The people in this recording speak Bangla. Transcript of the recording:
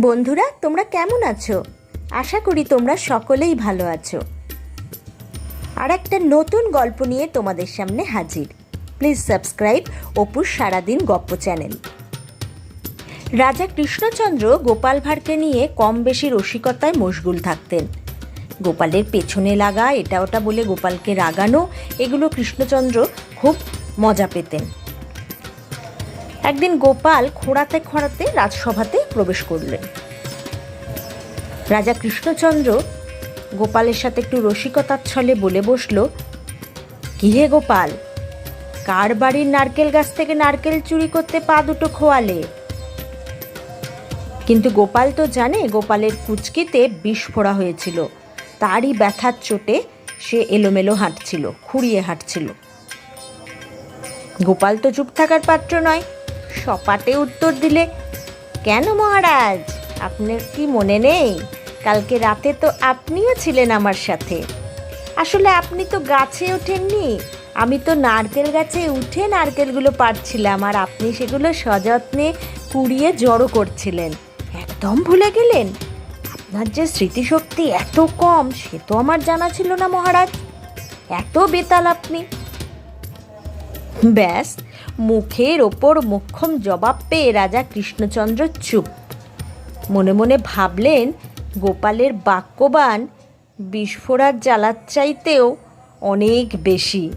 বন্ধুরা, তোমরা কেমন আছো? আশা করি তোমরা সকলেই ভালো আছো। আর একটা নতুন গল্প নিয়ে তোমাদের সামনে হাজির। প্লিজ সাবস্ক্রাইব অপুর সারাদিন গপ্প চ্যানেল। রাজা কৃষ্ণচন্দ্র গোপাল ভাঁড়কে নিয়ে কম বেশি রসিকতায় মশগুল থাকতেন। গোপালের পেছনে লাগা, এটা ওটা বলে গোপালকে রাগানো, এগুলো কৃষ্ণচন্দ্র খুব মজা পেতেন। একদিন গোপাল খোঁড়াতে খোঁড়াতে রাজসভাতে প্রবেশ করলেন। রাজা কৃষ্ণচন্দ্র গোপালের সাথে একটু রসিকতার ছলে বলে বসল, কি হে গোপাল, কার বাড়ির নারকেল গাছ থেকে নারকেল চুরি করতে পা দুটো খোয়ালে? কিন্তু গোপাল তো জানে গোপালের কুচকিতে বিষ ফোড়া হয়েছিল, তারই ব্যথার চোটে সে এলোমেলো হাঁটছিল, খুঁড়িয়ে হাঁটছিল। গোপাল তো চুপ থাকার পাত্র নয় সপাটে উত্তর দিলে, কেন মহারাজ? আপনার কি মনে নেই? কালকে রাতে তো আপনিও ছিলেন আমার সাথে। আসলে আপনি তো গাছে ওঠেননি। আমি তো নারকেল গাছে উঠে নারকেলগুলো পাড়ছিলাম, আর আপনি সেগুলো সযত্নে কুড়িয়ে জড়ো করছিলেন। একদম ভুলে গেলেন? আপনার যে স্মৃতিশক্তি এত কম, সে তো আমার জানা ছিল না মহারাজ। এত বেতাল আপনি। ব্যাস, মুখের ওপর মোক্ষম জবাব পেয়ে রাজা কৃষ্ণচন্দ্র চুপ। মনে মনে ভাবলেন, গোপালের বাক্যবান বিস্ফোরার জ্বালার চাইতেও অনেক বেশি।